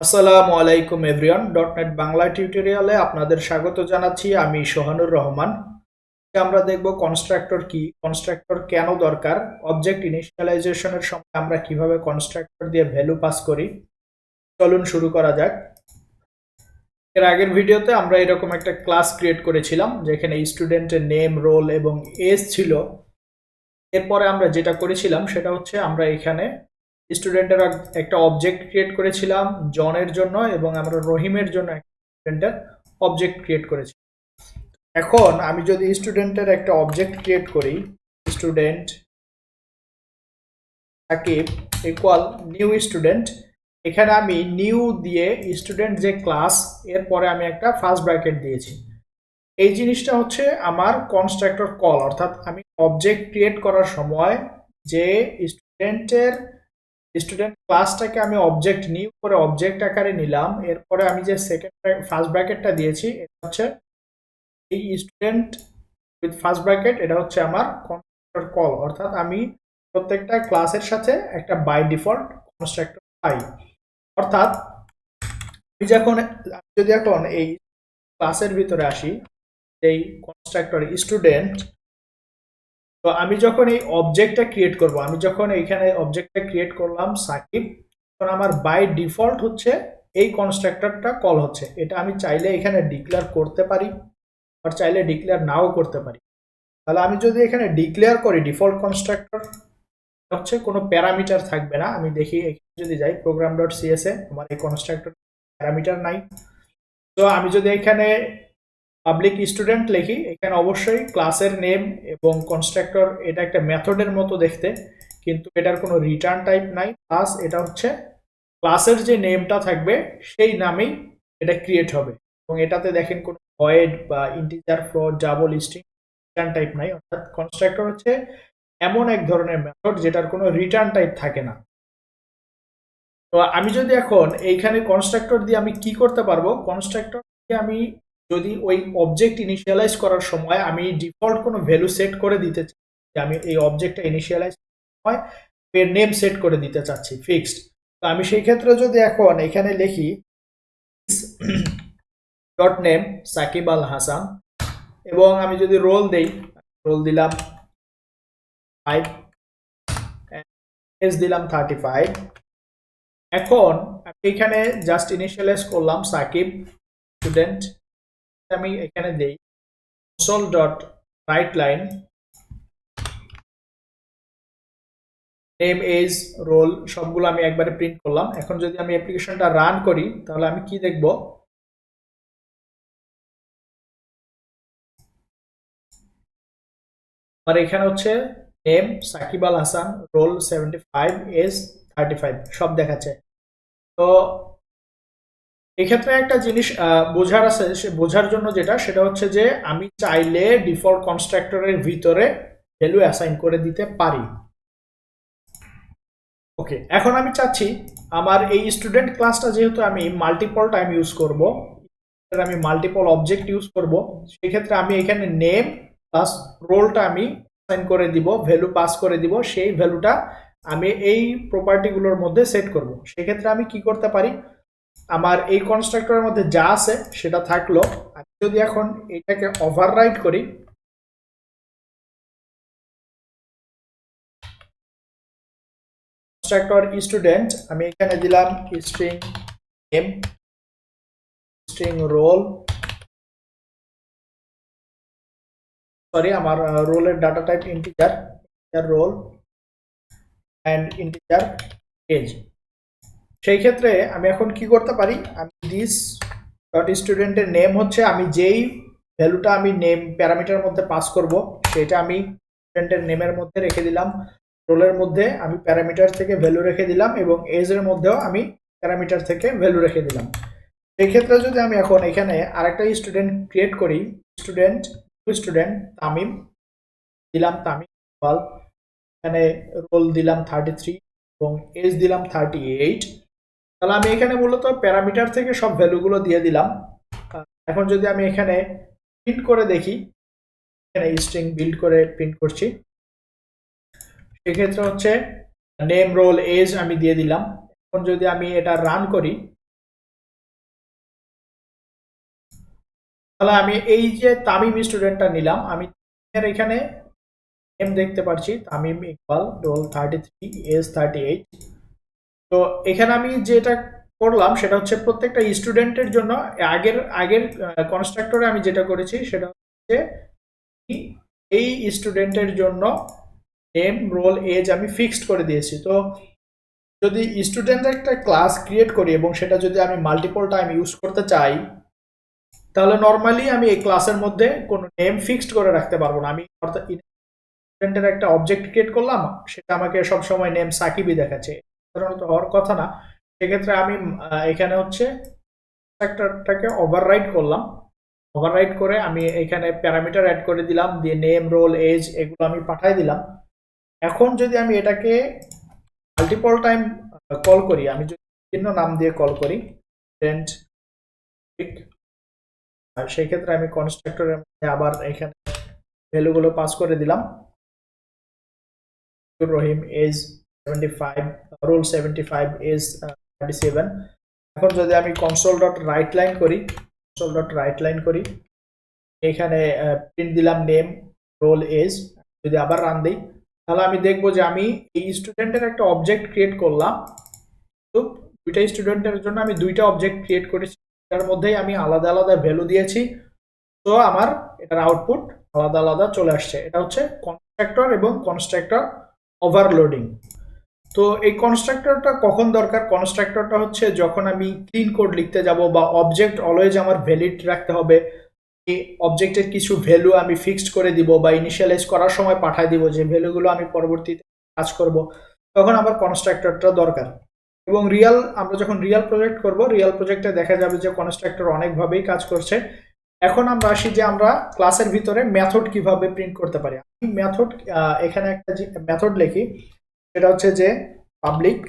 আসসালামু আলাইকুম everyone. Dot net Bangla টিউটোরিয়ালে আপনাদের স্বাগত জানাচ্ছি। আমি সোহানুর রহমান। আমরা দেখব কনস্ট্রাক্টর কি কনস্ট্রাক্টর কেন দরকার অবজেক্ট ইনিশিয়ালাইজেশনের সময় আমরা কীভাবে কনস্ট্রাক্টর দিয়ে ভ্যালু পাস করি। চলুন শুরু করা যাক। এর আগের ভিডিওতে আমরা এরকম একটা ক্লাস ক্রিয়েট করেছিলাম, যেখানে স্টুডেন্টের নেম রোল এবং এজ ছিল। এরপরে আমরা যেটা করেছিলাম, সেটা হচ্ছে আমরা এখানে স্টুডেন্টের একটা অবজেক্ট ক্রিয়েট করেছিলাম জনের জন্য এবং আমরা রহিমের জন্য স্টুডেন্টের অবজেক্ট ক্রিয়েট করেছি এখন আমি যদি স্টুডেন্টের একটা অবজেক্ট ক্রিয়েট করি student Sakib equal new student এখানে আমি নিউ দিয়ে স্টুডেন্ট যে ক্লাস এরপরে আমি একটা ফার্স্ট ব্র্যাকেট দিয়েছি। এই জিনিসটা হচ্ছে আমার কনস্ট্রাক্টর কল অর্থাৎ আমি অবজেক্ট ক্রিয়েট করার সময় যে স্টুডেন্টের স্টুডেন্ট ক্লাসটাকে আমি অবজেক্ট নিই উপরে অবজেক্ট আকারে নিলাম, এরপরে আমি যে সেকেন্ড ফার্স্ট ব্র্যাকেটটা দিয়েছি, এটা হচ্ছে এই স্টুডেন্ট উইথ ফার্স্ট ব্র্যাকেট এটা হচ্ছে আমার কনস্ট্রাক্টর কল অর্থাৎ আমি প্রত্যেকটা ক্লাসের সাথে একটা বাই ডিফল্ট কনস্ট্রাক্টর পাই। অর্থাৎ আমি যখন যদি এখন এই ক্লাসের ভিতরে আসি, এই কনস্ট্রাক্টর স্টুডেন্ট তো আমি যখন এই অবজেক্টটা ক্রিয়েট করব, আমি যখন এইখানে অবজেক্টটা ক্রিয়েট করলাম সাকিব, তখন আমার বাই ডিফল্ট হচ্ছে এই কনস্ট্রাক্টরটা কল হচ্ছে। এটা আমি চাইলে এখানে ডিক্লেয়ার করতে পারি আর চাইলে ডিক্লেয়ার নাও করতে পারি। তাহলে আমি যদি এখানে ডিক্লেয়ার করি ডিফল্ট কনস্ট্রাক্টর হচ্ছে কোনো প্যারামিটার থাকবে না। আমি দেখি যদি যাই প্রোগ্রাম ডট সিএসএ আমার এই কনস্ট্রাক্টর প্যারামিটার নাই। তো আমি যদি এখানে পাবলিক স্টুডেন্ট লিখি, এখানে অবশ্যই ক্লাসের নেম এবং কনস্ট্রাক্টর এটা একটা মেথডের মতো দেখতে, কিন্তু এটার কোনো রিটার্ন টাইপ নাই প্লাস এটা হচ্ছে ক্লাসের যে নেমটা থাকবে, সেই নামেই এটা ক্রিয়েট হবে। এবং এটাতে দেখেন কোনো ভয়েড বা integer float double string return type নাই। অর্থাৎ কনস্ট্রাক্টর হচ্ছে এমন এক ধরনের মেথড যেটার কোনো রিটার্ন টাইপ থাকে না। তো আমি যদি এখন এইখানে কনস্ট্রাক্টর দিয়ে আমি কি করতে পারব? কনস্ট্রাক্টর দিয়ে আমি যদি ওই অবজেক্ট ইনিশিয়ালাইজ করার সময় আমি ডিফল্ট কোনো ভ্যালু সেট করে দিতে চাই, যে আমি এই অবজেক্টটা ইনিশিয়ালাইজ হয়, এর নেম সেট করে দিতে চাচ্ছি ফিক্সড তো আমি সেই ক্ষেত্রে যদি এখন এখানে লিখি ডট নেম সাকিব আল হাসান, এবং আমি যদি রোল দেই রোল দিলাম ফাইভ এস দিলাম থার্টি ফাইভ এখন আমি এখানে জাস্ট ইনিশিয়ালাইজ করলাম সাকিব স্টুডেন্ট আমি এখানে দেই। console dot write line name age roll সবগুলো আমি একবারে প্রিন্ট করলাম। এখন যদি আমি অ্যাপ্লিকেশনটা রান করি, তাহলে আমি কি দেখব? আর এখানে হচ্ছে name Sakib Al Hasan roll seventy five age thirty five সব দেখাচ্ছে। তো এক্ষেত্রে একটা জিনিস বোঝার আছে, সে বোঝার জন্য যেটা, সেটা হচ্ছে যে আমি চাইলে ডিফল্ট কনস্ট্রাক্টরের ভিতরে ভ্যালু অ্যাসাইন করে দিতে পারি। ওকে এখন আমি চাচ্ছি, আমার এই স্টুডেন্ট ক্লাসটা যেহেতু আমি মাল্টিপল টাইম ইউজ করব আমি মাল্টিপল অবজেক্ট ইউজ করব, সেক্ষেত্রে আমি এখানে নেম প্লাস রোলটা আমি অ্যাসাইন করে দিব ভ্যালু পাস করে দিব, সেই ভ্যালুটা আমি এই প্রপার্টিগুলোর মধ্যে সেট করব। সেক্ষেত্রে আমি কি করতে পারি? আমার এই কনস্ট্রাক্টরের মধ্যে যা আছে, সেটা থাকল। আমি যদি এখন এটাকে ওভাররাইট করি কনস্ট্রাক্টর স্টুডেন্ট আমি এখানে দিলাম string name string roll sorry আমার রোলের data type integer roll and integer age সেই ক্ষেত্রে আমি এখন কি করতে পারি? আমি দিস ডট স্টুডেন্টের নেম হচ্ছে, আমি যেই ভ্যালুটা আমি নেম প্যারামিটার মধ্যে পাস করব, সেটা আমি স্টুডেন্টের নেমের মধ্যে রেখে দিলাম। রোলের মধ্যে আমি প্যারামিটার থেকে ভ্যালু রেখে দিলাম এবং এজের মধ্যেও আমি প্যারামিটার থেকে ভ্যালু রেখে দিলাম। সেই ক্ষেত্রে যদি আমি এখন এখানে আরেকটা স্টুডেন্ট ক্রিয়েট করি স্টুডেন্ট স্টুডেন্ট তামিম, দিলাম তামিম এখানে রোল দিলাম থার্টি থ্রি এবং এজ দিলাম থার্টি এইট তাহলে আমি এখানে মূলত প্যারামিটার থেকে সব ভ্যালুগুলো দিয়ে দিলাম। এখন যদি আমি এখানে প্রিন্ট করে দেখি, এখানে স্ট্রিং বিল্ড করে প্রিন্ট করছি, সেক্ষেত্রে হচ্ছে নেম রোল এজ আমি দিয়ে দিলাম। এখন যদি আমি এটা রান করি, তাহলে আমি এই যে তামিম স্টুডেন্টটা নিলাম, আমি এখানে নেম দেখতে পারছি, Tamim Iqbal roll thirty three age thirty eight তো এখানে আমি যেটা করলাম সেটা হচ্ছে প্রত্যেকটা স্টুডেন্টের জন্য আগের আগের কনস্ট্রাক্টরে আমি যেটা করেছি সেটা হচ্ছে এই স্টুডেন্টের জন্য নেম রোল এজ আমি ফিক্সড করে দিয়েছি। তো যদি স্টুডেন্ট একটা ক্লাস ক্রিয়েট করি এবং সেটা যদি আমি মাল্টিপল টাইম ইউজ করতে চাই, তাহলে নর্মালি আমি এই ক্লাসের মধ্যে কোনো নেম ফিক্সড করে রাখতে পারব না। আমি অর্থাৎ স্টুডেন্টের একটা অবজেক্ট ক্রিয়েট করলাম, সেটা আমাকে সবসময় নেম সাকিবই দেখাচ্ছে। সাধারণত হওয়ার কথা না, সেক্ষেত্রে আমি এখানে হচ্ছে ফ্যাক্টরটাকে ওভাররাইড করলাম। ওভাররাইড করে আমি এখানে প্যারামিটার অ্যাড করে দিলাম, দিয়ে নেম রোল এজ এগুলো আমি পাঠাই দিলাম। এখন যদি আমি এটাকে মাল্টিপল টাইম কল করি, আমি যদি বিভিন্ন নাম দিয়ে কল করি স্টুডেন্ট আর সেই ক্ষেত্রে আমি কনস্ট্রাক্টরের মধ্যে আবার এখানে ভ্যালুগুলো পাস করে দিলাম। Rahim age seventy five roll seventy five age thirty seven এখন যদি আমি কনসোল ডট রাইট লাইন করি কনসোল ডট রাইট লাইন করি, এখানে প্রিন্ট দিলাম নেম রোল এজ যদি আবার রান দিই, তাহলে আমি দেখব যে আমি এই স্টুডেন্টের একটা অবজেক্ট ক্রিয়েট করলাম। তো দুইটা স্টুডেন্টের জন্য আমি দুইটা অবজেক্ট ক্রিয়েট করেছি, তার মধ্যেই আমি আলাদা আলাদা ভ্যালু দিয়েছি। তো আমার এটার আউটপুট আলাদা আলাদা চলে আসছে। এটা হচ্ছে কনস্ট্রাক্টর এবং কনস্ট্রাক্টর ওভারলোডিং তো এই কনস্ট্রাক্টরটা কখন দরকার? কনস্ট্রাক্টরটা হচ্ছে যখন আমি ক্লিন কোড লিখতে যাব বা অবজেক্ট অলওয়েজ আমার ভ্যালিড রাখতে হবে, এই অবজেক্টের কিছু ভ্যালু আমি ফিক্সড করে দিব বা ইনিশিয়ালাইজ করার সময় পাঠাই দিব, যে ভ্যালুগুলো আমি পরবর্তীতে কাজ করব, তখন আমার কনস্ট্রাক্টরটা দরকার। এবং রিয়াল আমরা যখন রিয়াল প্রজেক্ট করব রিয়াল প্রজেক্টে দেখা যাবে যে কনস্ট্রাক্টর অনেকভাবেই কাজ করছে। এখন আমরা আসি যে আমরা ক্লাসের ভিতরে মেথড কীভাবে প্রিন্ট করতে পারি। আমি মেথড এখানে একটা মেথড লিখি সেটা হচ্ছে যে পাবলিক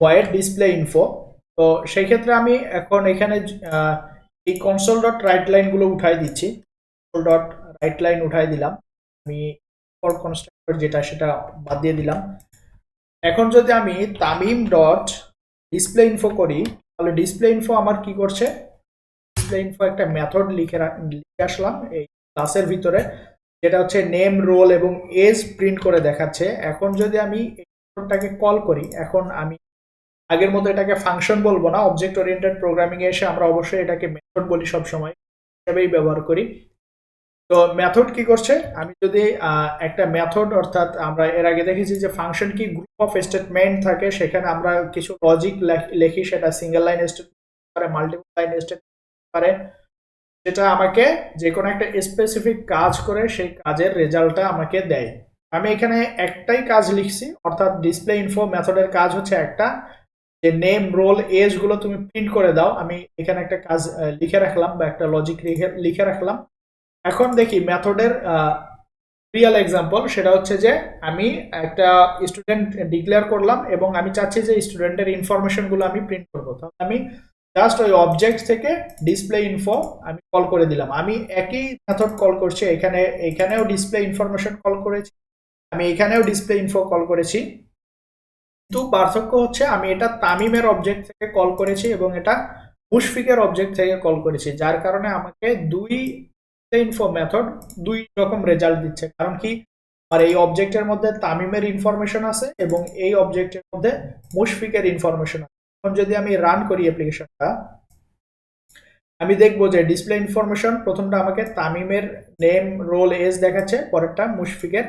ওয়াইড ডিসপ্লে ইনফো তো সেই ক্ষেত্রে আমি এখন এখানে এই কনসোল ডট রাইট লাইনগুলো উঠাই দিচ্ছি। কনসোল ডট রাইট লাইন উঠাই দিলাম। আমি কনস্ট্রাক্টর যেটা সেটা বাদ দিয়ে দিলাম। এখন যদি আমি তামিম ডট ডিসপ্লে ইনফো করি, তাহলে ডিসপ্লে ইনফো আমার কি করছে? ডিসপ্লে ইনফো একটা মেথড লিখে লিখে আসলাম এই ক্লাসের ভিতরে। যেটা হচ্ছে নেম রোল এবং এজ প্রিন্ট করে দেখাচ্ছে। এখন যদি আমি মেথডটাকে কল করি, এখন আমি আগের মতো এটাকে ফাংশন বলব না অবজেক্ট ওরিয়েন্টেড প্রোগ্রামিং এসে আমরা অবশ্যই এটাকে মেথড বলি সব সময় হিসেবেই ব্যবহার করি। তো মেথড কি করছে? আমি যদি একটা মেথড অর্থাৎ আমরা এর আগে দেখেছি যে ফাংশন কি গ্রুপ অফ স্টেটমেন্ট থাকে, সেখানে আমরা কিছু লজিক লিখি সেটা সিঙ্গেল লাইন স্টেটমেন্ট পারে মাল্টিপল লাইন স্টেটমেন্ট পারে। সেটা আমাকে যে কোনো একটা স্পেসিফিক কাজ করে, সেই কাজের রেজাল্টটা আমাকে দেয়। আমি এখানে একটাই কাজ লিখছি, অর্থাৎ ডিসপ্লে ইনফো মেথডের কাজ হচ্ছে একটা। যে নেম রোল এজগুলো তুমি প্রিন্ট করে দাও। আমি এখানে একটা কাজ লিখে রাখলাম বা একটা লজিক লিখে লিখে রাখলাম। এখন দেখি মেথডের রিয়াল এক্সাম্পল সেটা হচ্ছে যে আমি একটা স্টুডেন্ট ডিক্লেয়ার করলাম এবং আমি চাচ্ছি যে স্টুডেন্টের ইনফরমেশনগুলো আমি প্রিন্ট করব। তাহলে আমি জাস্ট ওই অবজেক্ট থেকে ডিসপ্লে ইনফো আমি কল করে দিলাম। আমি একই মেথড কল করছি, এখানে, এখানেও ডিসপ্লে ইনফরমেশন কল করেছি, আমি এখানেও ডিসপ্লে ইনফো কল করেছি। কিন্তু পার্থক্য হচ্ছে আমি এটা তামিমের অবজেক্ট থেকে কল করেছি এবং এটা মুশফিকের অবজেক্ট থেকে কল করেছি, যার কারণে আমাকে দুই ইনফো মেথড দুই রকম রেজাল্ট দিচ্ছে। কারণ কি? আর এই অবজেক্টের মধ্যে তামিমের ইনফরমেশন আছে এবং এই অবজেক্টের মধ্যে মুশফিকের ইনফরমেশন আছে। এখন যদি আমি রান করি অ্যাপ্লিকেশনটা আমি দেখব যে ডিসপ্লে ইনফরমেশন প্রথমটা আমাকে তামিমের নেম রোল এজ দেখাচ্ছে, পরেরটা মুশফিকের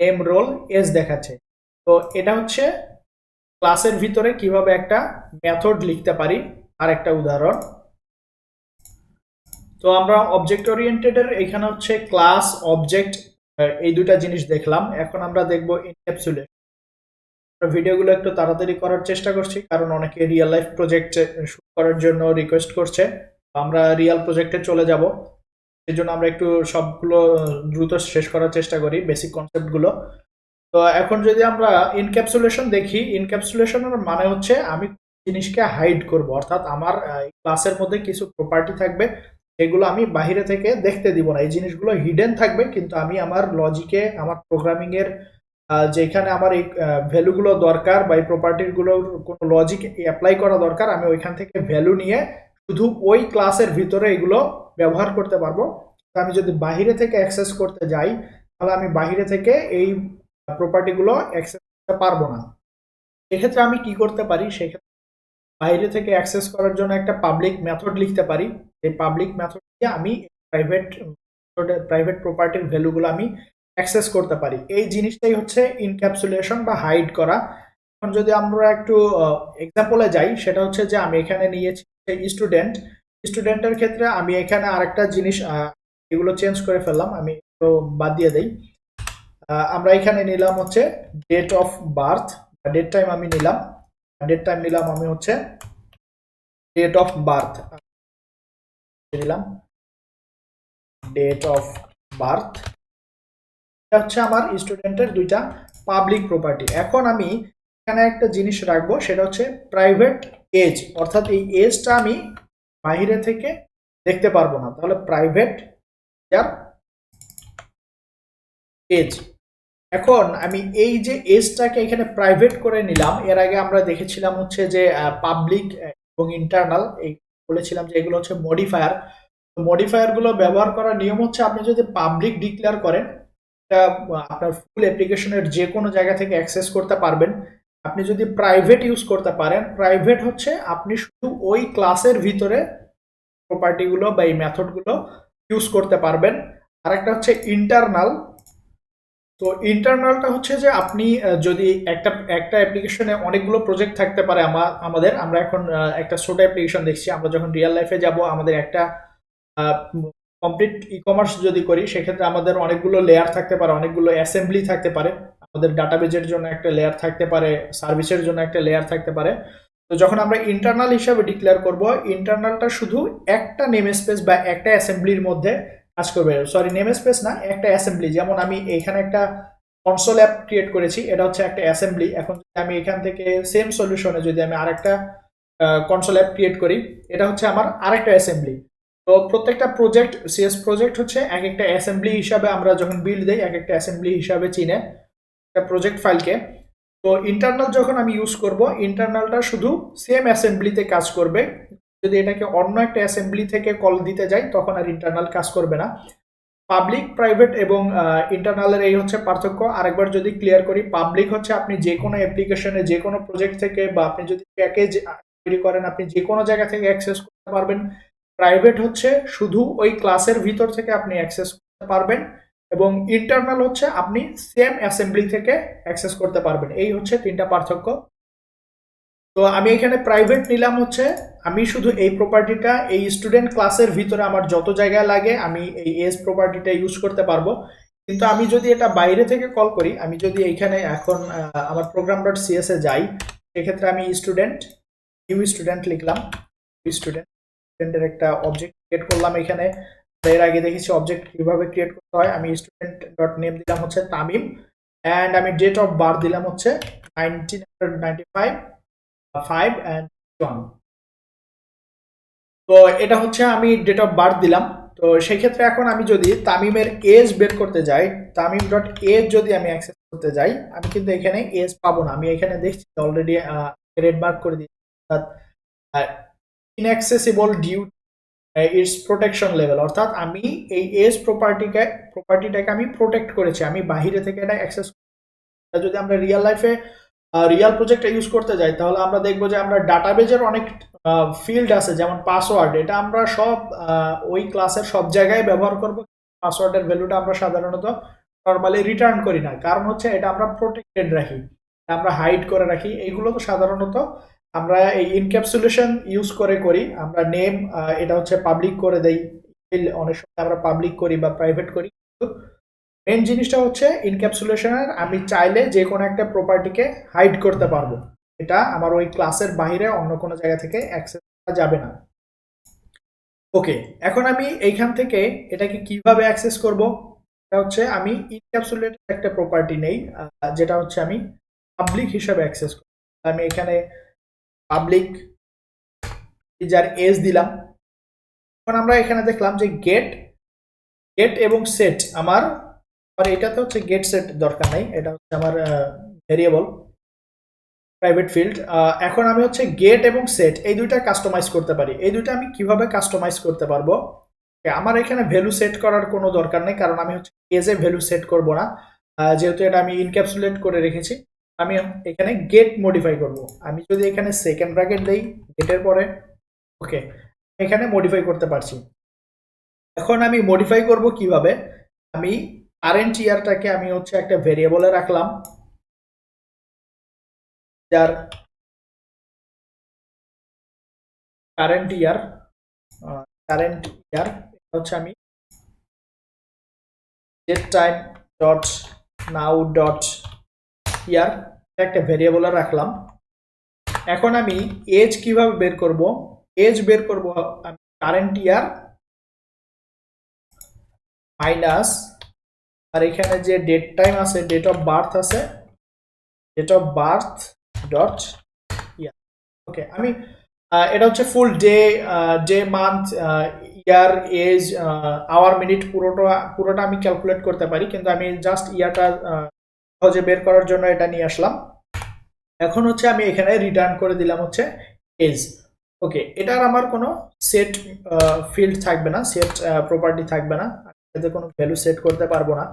নেম রোল এজ দেখাচ্ছে। তো এটা হচ্ছে ক্লাসের ভিতরে কীভাবে একটা মেথড লিখতে পারি, আর একটা উদাহরণ। তো আমরা অবজেক্ট ওরিয়েন্টেডের এখানে হচ্ছে ক্লাস অবজেক্ট এই দুটা জিনিস দেখলাম। এখন আমরা দেখব ইনক্যাপসুলেট ভিডিওগুলো একটু তাড়াতাড়ি করার চেষ্টা করছি, কারণ অনেকে রিয়েল লাইফ প্রজেক্ট শুরু করার জন্য রিকোয়েস্ট করছে। আমরা রিয়েল প্রজেক্টে চলে যাব। সেই জন্য আমরা একটু সবগুলো দ্রুত শেষ করার চেষ্টা করি বেসিক কনসেপ্টগুলো তো এখন যদি আমরা ইনক্যাপসুলেশন দেখি ইনক্যাপসুলেশনের মানে হচ্ছে আমি জিনিসকে হাইড করব, অর্থাৎ আমার ক্লাসের মধ্যে কিছু প্রপার্টি থাকবে এগুলো আমি বাহিরে থেকে দেখতে দিব না। এই জিনিসগুলো হিডেন থাকবে, কিন্তু আমি আমার লজিকে আমার প্রোগ্রামিংয়ের যেখানে আমার এই ভ্যালুগুলো দরকার বা এই প্রপার্টিগুলোর কোনো লজিক অ্যাপ্লাই করা দরকার, আমি ওইখান থেকে ভ্যালু নিয়ে শুধু ওই ক্লাসের ভিতরে এগুলো ব্যবহার করতে পারব। আমি যদি বাইরে থেকে অ্যাক্সেস করতে যাই, তাহলে আমি বাইরে থেকে এই প্রপার্টিগুলো অ্যাক্সেস করতে পারব না। সেক্ষেত্রে আমি কি করতে পারি? সেক্ষেত্রে বাইরে থেকে অ্যাক্সেস করার জন্য একটা পাবলিক মেথড লিখতে পারি। এই পাবলিক মেথড দিয়ে আমি প্রাইভেট প্রাইভেট প্রপার্টির ভ্যালুগুলো আমি অ্যাক্সেস করতে পারি। এই জিনিসটাই হচ্ছে ইনক্যাপসুলেশন বা হাইড করা। এখন যদি আমরা একটু এক্সাম্পলে যাই, সেটা হচ্ছে যে আমি এখানে নিয়েছি স্টুডেন্ট স্টুডেন্টের ক্ষেত্রে আমি এখানে আরেকটা জিনিস এগুলো চেঞ্জ করে ফেললাম, আমি এগুলো বাদ দিয়ে দেই। আমরা এখানে নিলাম হচ্ছে date of birth date time আমি নিলাম। ডেট টাইম নিলাম আমি হচ্ছে ডেট অফ বার্থ নিলাম। ডেট অফ বার্থ এটা হচ্ছে আমার স্টুডেন্টের দুইটা পাবলিক প্রপার্টি এখন আমি এখানে একটা জিনিস রাখব, সেটা হচ্ছে প্রাইভেট এজ অর্থাৎ এই এজটা আমি বাহিরে থেকে দেখতে পারব না। তাহলে প্রাইভেট ইয়ার এজ এখন আমি এই যে এজটাকে এখানে প্রাইভেট করে নিলাম, এর আগে আমরা দেখেছিলাম হচ্ছে যে পাবলিক এবং ইন্টারনাল এই বলেছিলাম যে এগুলো হচ্ছে মডিফায়ার মডিফায়ারগুলো ব্যবহার করার নিয়ম হচ্ছে আপনি যদি পাবলিক ডিক্লেয়ার করেন এটা আপনার ফুল অ্যাপ্লিকেশনের যে কোনো জায়গা থেকে অ্যাক্সেস করতে পারবেন। আপনি যদি প্রাইভেট ইউজ করতে পারেন প্রাইভেট হচ্ছে আপনি শুধু ওই ক্লাসের ভিতরে প্রপার্টিগুলো বা এই মেথডগুলো ইউজ করতে পারবেন। আরেকটা হচ্ছে ইন্টারনাল তো ইন্টারনালটা হচ্ছে যে আপনি যদি একটা একটা অ্যাপ্লিকেশনে অনেকগুলো প্রজেক্ট থাকতে পারে আমাদের, আমরা এখন একটা ছোট অ্যাপ্লিকেশন দেখছি, আমরা যখন রিয়েল লাইফে যাব, আমাদের একটা কমপ্লিট ই কমার্স যদি করি, সেক্ষেত্রে আমাদের অনেকগুলো লেয়ার থাকতে পারে, অনেকগুলো অ্যাসেম্বলি থাকতে পারে। আমাদের ডাটাবেজের জন্য একটা লেয়ার থাকতে পারে সার্ভিসের জন্য একটা লেয়ার থাকতে পারে। তো যখন আমরা ইন্টারনাল হিসাবে ডিক্লেয়ার করব ইন্টারনালটা শুধু একটা নেম স্পেস বা একটা অ্যাসেম্বলির মধ্যে কাজ করবে। সরি নেম স্পেস না, একটা অ্যাসেম্বলি যেমন আমি এখানে একটা কনসোল অ্যাপ ক্রিয়েট করেছি, এটা হচ্ছে একটা অ্যাসেম্বলি এখন যদি আমি এখান থেকে সেম সলিউশনে যদি আমি আরেকটা কনসোল অ্যাপ ক্রিয়েট করি, এটা হচ্ছে আমার আরেকটা অ্যাসেম্বলি তো প্রত্যেকটা প্রজেক্ট সিএস প্রজেক্ট হচ্ছে এক একটা অ্যাসেম্বলি হিসাবে আমরা যখন বিল্ড দিই, এক একটা অ্যাসেম্বলি হিসাবে চিনে একটা প্রজেক্ট ফাইলকে তো ইন্টারনাল যখন আমি ইউজ করব ইন্টারনালটা শুধু সেম অ্যাসেম্বলিতে কাজ করবে। যদি এটাকে অন্য একটা অ্যাসেম্বলি থেকে কল দিতে যাই, তখন আর ইন্টারনাল কাজ করবে না। পাবলিক প্রাইভেট এবং ইন্টারনালের এই হচ্ছে পার্থক্য। আরেকবার যদি ক্লিয়ার করি পাবলিক হচ্ছে আপনি যে কোনো অ্যাপ্লিকেশনে যে কোনো প্রজেক্ট থেকে বা আপনি যদি প্যাকেজ তৈরি করেন, আপনি যে কোনো জায়গা থেকে অ্যাক্সেস করতে পারবেন। প্রাইভেট হচ্ছে শুধু ওই ক্লাসের ভিতর থেকে আপনি অ্যাক্সেস করতে পারবেন এবং ইন্টারনাল হচ্ছে আপনি সেম অ্যাসেম্বলি থেকে অ্যাক্সেস করতে পারবেন। এই হচ্ছে তিনটা পার্থক্য। তো আমি এখানে প্রাইভেট নিলাম হচ্ছে, আমি শুধু এই প্রপার্টিটা এই স্টুডেন্ট ক্লাসের ভিতরে আমার যত জায়গায় লাগে আমি এই এস প্রপার্টিটা ইউজ করতে পারব। কিন্তু আমি যদি এটা বাইরে থেকে কল করি, আমি যদি এইখানে এখন আমার প্রোগ্রাম ডট সিএস এ যাই, সেক্ষেত্রে আমি স্টুডেন্ট নিউ স্টুডেন্ট লিখলাম। স্টুডেন্ট স্টুডেন্টের একটা অবজেক্ট ক্রিয়েট করলাম এখানে। এর আগে দেখেছি অবজেক্ট কীভাবে ক্রিয়েট করতে হয়। আমি স্টুডেন্ট ডট নেম দিলাম হচ্ছে তামিম অ্যান্ড আমি ডেট অফ বার্থ দিলাম হচ্ছে nineteen ninety five five and one তো এটা হচ্ছে আমি ডেট অফ বার্থ দিলাম। তো সেক্ষেত্রে এখন আমি যদি তামিমের এজ বের করতে যাই তামিম ডট এজ যদি আমি অ্যাক্সেস করতে যাই, আমি কিন্তু এখানে এজ পাবো না। আমি এখানে দেখছি অলরেডি রেড মার্ক করে দিই অর্থাৎ inaccessible due its protection level অর্থাৎ আমি এই এজ প্রপার্টিকে প্রপার্টিটাকে আমি প্রোটেক্ট করেছি, আমি বাহিরে থেকে এটা অ্যাক্সেস যদি আমরা রিয়েল লাইফে রিয়াল প্রজেক্টটা ইউজ করতে যাই, তাহলে আমরা দেখব যে আমরা ডাটাবেজের অনেক ফিল্ড আছে, যেমন পাসওয়ার্ড এটা আমরা সব ওই ক্লাসের সব জায়গায় ব্যবহার করব। পাসওয়ার্ডের ভ্যালুটা আমরা সাধারণত নর্মালি রিটার্ন করি না। কারণ হচ্ছে এটা আমরা প্রোটেক্টেড রাখি আমরা হাইড করে রাখি, এগুলো তো সাধারণত আমরা এই ইনক্যাপসুলেশন ইউজ করে করি, আমরা নেম এটা হচ্ছে পাবলিক করে দেই। অনেক সময় আমরা পাবলিক করি বা প্রাইভেট করি। মেন জিনিসটা হচ্ছে ইনক্যাপসুলেশনের আমি চাইলে যে কোনো একটা প্রপার্টিকে হাইড করতে পারব। এটা আমার ওই ক্লাসের বাইরে অন্য কোনো জায়গা থেকে অ্যাক্সেস করা যাবে না। ওকে এখন আমি এইখান থেকে এটাকে কীভাবে অ্যাক্সেস করব? এটা হচ্ছে আমি ইনক্যাপসুলেট একটা প্রপার্টি নেই যেটা হচ্ছে আমি পাবলিক হিসাবে অ্যাক্সেস করি। আমি এখানে পাবলিক যার এজ দিলাম। এখন আমরা এখানে দেখলাম যে গেট গেট এবং সেট আমার, আর এটাতে হচ্ছে গেট সেট দরকার নাই, এটা হচ্ছে আমার ভেরিয়েবল প্রাইভেট ফিল্ড এখন আমি হচ্ছে গেট এবং সেট এই দুইটা কাস্টমাইজ করতে পারি। এই দুইটা আমি কীভাবে কাস্টমাইজ করতে পারব? আমার এখানে ভ্যালু সেট করার কোনো দরকার নেই, কারণ আমি হচ্ছে এজে ভ্যালু সেট করব না। যেহেতু এটা আমি ইনক্যাপসুলেট করে রেখেছি আমি এখানে গেট মডিফাই করব। আমি যদি এখানে সেকেন্ড ব্র্যাকেট দেই গেটের পরে ওকে এখানে মডিফাই করতে পারছি। এখন আমি মডিফাই করব কীভাবে? আমি কারেন্ট ইয়ারটাকে আমি হচ্ছে একটা ভেরিয়েবলে রাখলাম। যার কারেন্ট ইয়ার কারেন্ট ইয়ার হচ্ছে আমি date time dot now dot year একটা ভেরিয়েবলে রাখলাম। এখন আমি এজ কীভাবে বের করব? এজ বের করব আমি কারেন্ট ইয়ার মাইনাস আর এখানে যে ডেট টাইম আছে ডেট অফ বার্থ আছে date of birth dot year okay আমি এটা হচ্ছে full day day month year age hour minute পুরোটা পুরোটা আমি ক্যালকুলেট করতে পারি, কিন্তু আমি জাস্ট ইয়ারটা সহজে বের করার জন্য এটা নিয়ে আসলাম। এখন হচ্ছে আমি এখানে রিটার্ন করে দিলাম হচ্ছে এজ ওকে এটার আমার কোনো সেট ফিল্ড থাকবে না সেট প্রপার্টি থাকবে না। এতে কোনো ভ্যালু সেট করতে পারব না।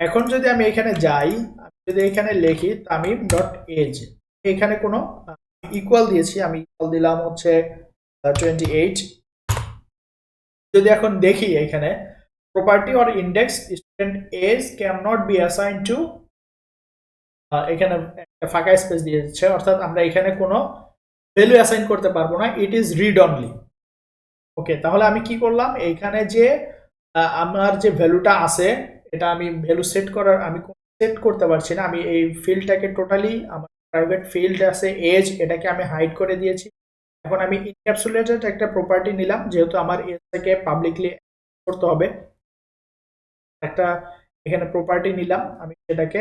এখন যদি আমি এখানে যাই, আমি যদি এখানে লিখি তামিম ডট এজ এখানে কোনো ইকুয়াল দিয়েছি, আমি ইকুয়াল দিলাম হচ্ছে টোয়েন্টি এইট যদি এখন দেখি এখানে property or index student age can not be assign to এখানে ফাঁকা স্পেস দিয়ে অর্থাৎ আমরা এখানে কোনো ভ্যালু অ্যাসাইন করতে পারব না it is read only okay তাহলে আমি কি করলাম? এইখানে যে আমার যে ভ্যালুটা আছে, এটা আমি ভ্যালু সেট করার, আমি সেট করতে পারছি না, আমি এই ফিল্ডটাকে টোটালি আমার প্রাইভেট ফিল্ড আছে এজ এটাকে আমি হাইড করে দিয়েছি। এখন আমি ইনক্যাপসুলেটেড একটা প্রপার্টি নিলাম, যেহেতু আমার এজটাকে পাবলিকলি করতে হবে। একটা এখানে প্রপার্টি নিলাম, আমি সেটাকে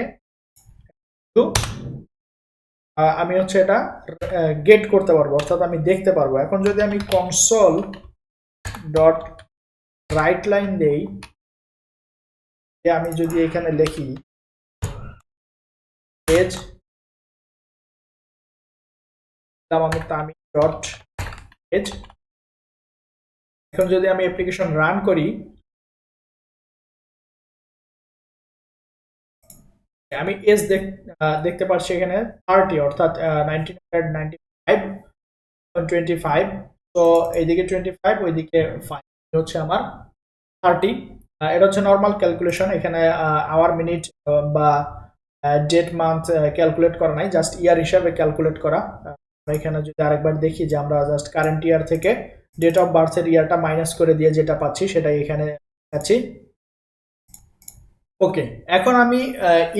আমি হচ্ছে এটা গেট করতে পারব, অর্থাৎ আমি দেখতে পারব। এখন যদি আমি কনসোল ডট রাইট লাইন দেই আমি যদি এখানে লিখি পেজ আমি তামি ডট পেজ এখন যদি আমি অ্যাপ্লিকেশন রান করি আমি এস দেখতে পাচ্ছি এখানে থার্টি অর্থাৎ nineteen ninety five twenty five তো এইদিকে টোয়েন্টি ফাইভ ওইদিকে ফাইভ হচ্ছে আমার থার্টি এটা হচ্ছে নর্মাল ক্যালকুলেশন এখানে আওয়ার মিনিট বা ডেট মান্থ ক্যালকুলেট করা নাই জাস্ট ইয়ার হিসাবে ক্যালকুলেট করা এখানে যদি আরেকবার দেখি যে আমরা জাস্ট কারেন্ট ইয়ার থেকে ডেট অফ বার্থের ইয়ারটা মাইনাস করে দিয়ে যেটা পাচ্ছি, সেটাই এখানে পাচ্ছি ওকে এখন আমি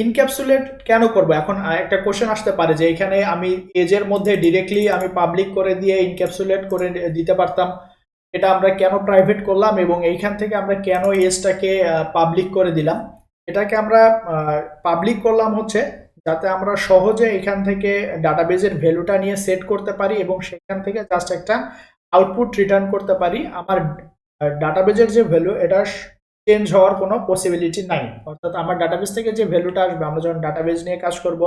ইনক্যাপসুলেট কেন করব? এখন একটা কোশ্চেন আসতে পারে যে এখানে আমি এজের মধ্যে ডিরেক্টলি আমি পাবলিক করে দিয়ে ইনক্যাপসুলেট করে দিতে পারতাম। এটা আমরা কেন প্রাইভেট করলাম এবং এইখান থেকে আমরা কেন এজটাকে পাবলিক করে দিলাম? এটাকে আমরা পাবলিক করলাম হচ্ছে যাতে আমরা সহজে এখান থেকে ডাটাবেজের ভ্যালুটা নিয়ে সেট করতে পারি এবং সেখান থেকে জাস্ট একটা আউটপুট রিটার্ন করতে পারি। আমার ডাটাবেজের যে ভ্যালু এটা চেঞ্জ হওয়ার কোনো পসিবিলিটি নাই। অর্থাৎ আমার ডাটাবেজ থেকে যে ভ্যালুটা আসবে, আমরা যখন ডাটাবেজ নিয়ে কাজ করব,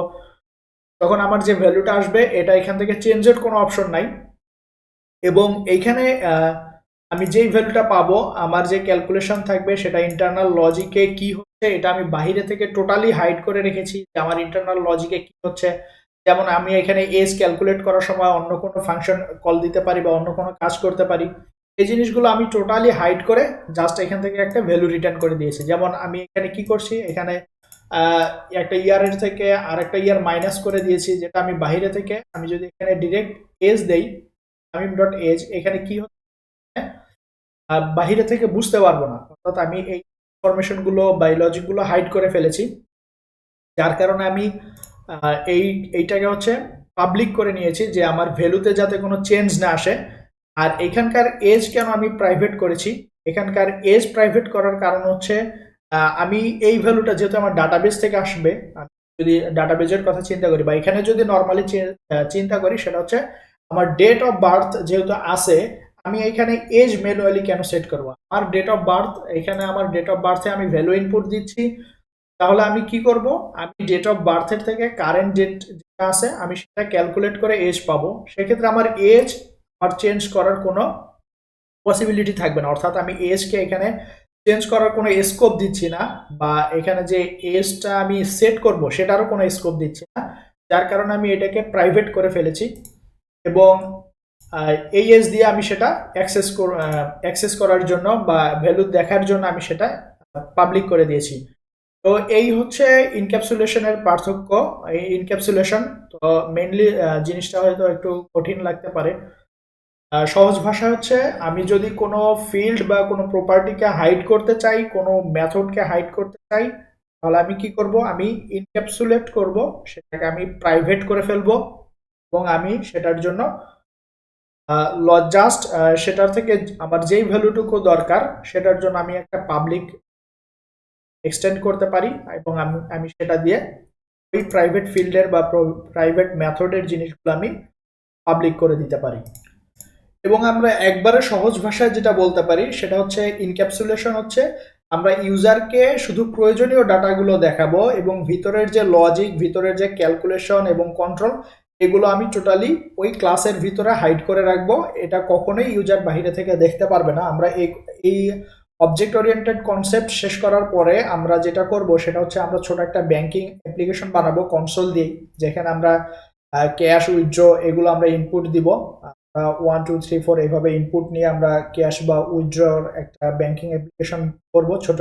তখন আমার যে ভ্যালুটা আসবে, এটা এখান থেকে চেঞ্জের কোনো অপশন নাই। এবং এইখানে আমি যেই ভ্যালুটা পাবো, আমার যে ক্যালকুলেশন থাকবে, সেটা ইন্টারনাল লজিকে কি হচ্ছে, এটা আমি বাইরে থেকে টোটালি হাইড করে রেখেছি যে আমার ইন্টারনাল লজিকে কি হচ্ছে। যেমন আমি এখানে এজ ক্যালকুলেট করার সময় অন্য কোনো ফাংশন কল দিতে পারি বা অন্য কোনো কাজ করতে পারি। এই জিনিসগুলো আমি টোটালি হাইড করে জাস্ট এখান থেকে একটা ভ্যালু রিটার্ন করে দিয়েছি। যেমন আমি এখানে কি করছি? এখানে একটা ইয়ারের থেকে আর একটা ইয়ার মাইনাস করে দিয়েছি, যেটা আমি বাইরে থেকে, আমি যদি এখানে ডিরেক্ট এজ দেই, আমি ডট এজ এখানে কি হচ্ছে? বাহিরে থেকে বুঝতে পারব না। অর্থাৎ আমি এই ইনফরমেশনগুলো বা লজিকগুলো হাইড করে ফেলেছি। যার কারণে আমি এই, এইটাকে হচ্ছে পাবলিক করে নিয়েছি যে আমার ভ্যালুতে যাতে কোনো চেঞ্জ না আসে। আর এখানকার এজ কেন আমি প্রাইভেট করেছি? এখানকার এজ প্রাইভেট করার কারণ হচ্ছে আমি এই ভ্যালুটা যেহেতু আমার ডাটাবেস থেকে আসবে, আমি যদি ডাটাবেজের কথা চিন্তা করি বা এখানে যদি নর্মালি চিন্তা করি সেটা হচ্ছে আমার ডেট অফ বার্থ যেহেতু আছে, আমি এখানে এজ ম্যানুয়ালি কেন সেট করব? আমার ডেট অফ বার্থ এখানে আমার ডেট অফ বার্থে আমি ভ্যালু ইনপুট দিচ্ছি, তাহলে আমি কি করব? আমি ডেট অফ বার্থের থেকে কারেন্ট ডেট যেটা আছে, আমি সেটা ক্যালকুলেট করে এজ পাবো। সেক্ষেত্রে আমার এজ আর চেঞ্জ করার কোনো পসিবিলিটি থাকবে না। অর্থাৎ আমি এজকে এখানে চেঞ্জ করার কোনো স্কোপ দিচ্ছি না বা এখানে যে এজটা আমি সেট করব, সেটারও কোনো স্কোপ দিচ্ছি না। যার কারণে আমি এটাকে প্রাইভেট করে ফেলেছি এবং এই এজ দিয়ে আমি সেটা অ্যাক্সেস অ্যাক্সেস করার জন্য বা ভ্যালু দেখার জন্য আমি সেটা পাবলিক করে দিয়েছি। তো এই হচ্ছে ইনক্যাপসুলেশনের পার্থক্য, এই ইনক্যাপসুলেশন তো মেনলি জিনিসটা হয়তো একটু কঠিন লাগতে পারে। সহজ ভাষা হচ্ছে, আমি যদি কোনো ফিল্ড বা কোনো প্রপার্টিকে হাইড করতে চাই, কোনো মেথডকে হাইড করতে চাই, তাহলে আমি কি করব? আমি ইনক্যাপসুলেট করব, সেটাকে আমি প্রাইভেট করে ফেলব এবং আমি সেটার জন্য জাস্ট সেটার থেকে আমার যেই ভ্যালুটুকু দরকার, সেটার জন্য আমি একটা পাবলিক এক্সটেন্ড করতে পারি এবং আমি আমি সেটা দিয়ে ওই প্রাইভেট ফিল্ডের বা প্রাইভেট মেথডের জিনিসগুলো আমি পাবলিক করে দিতে পারি। এবং আমরা একবারে সহজ ভাষায় যেটা বলতে পারি, সেটা হচ্ছে ইনক্যাপসুলেশন হচ্ছে, আমরা ইউজারকে শুধু প্রয়োজনীয় ডাটাগুলো দেখাবো এবং ভিতরের যে লজিক ভিতরের যে ক্যালকুলেশন এবং কন্ট্রোল এগুলো আমি টোটালি ওই ক্লাসের ভিতরে হাইড করে রাখব। এটা কখনোই ইউজার বাহিরে থেকে দেখতে পারবে না। আমরা এই এই অবজেক্ট ওরিয়েন্টেড কনসেপ্ট শেষ করার পরে আমরা যেটা করব, সেটা হচ্ছে আমরা ছোট একটা ব্যাংকিং অ্যাপ্লিকেশন বানাবো কনসোল দিয়ে যেখানে আমরা ক্যাশ উইথড্র এগুলো আমরা ইনপুট দিব। ওয়ান টু থ্রি ফোর এইভাবে ইনপুট নিয়ে আমরা ক্যাশ বা উইথড্রর একটা ব্যাংকিং অ্যাপ্লিকেশন করব ছোট।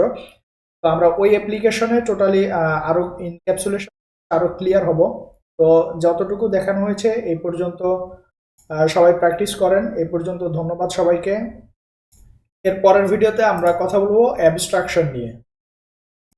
তো আমরা ওই অ্যাপ্লিকেশনে টোটালি আরও ইনক্যাপসুলেশন আরও ক্লিয়ার হব। তো যতটুকু দেখানো হয়েছে এই পর্যন্ত সবাই প্র্যাকটিস করেন। এই পর্যন্ত ধন্যবাদ সবাইকে। এর পরের ভিডিওতে আমরা কথা বলব অ্যাবস্ট্রাকশন নিয়ে।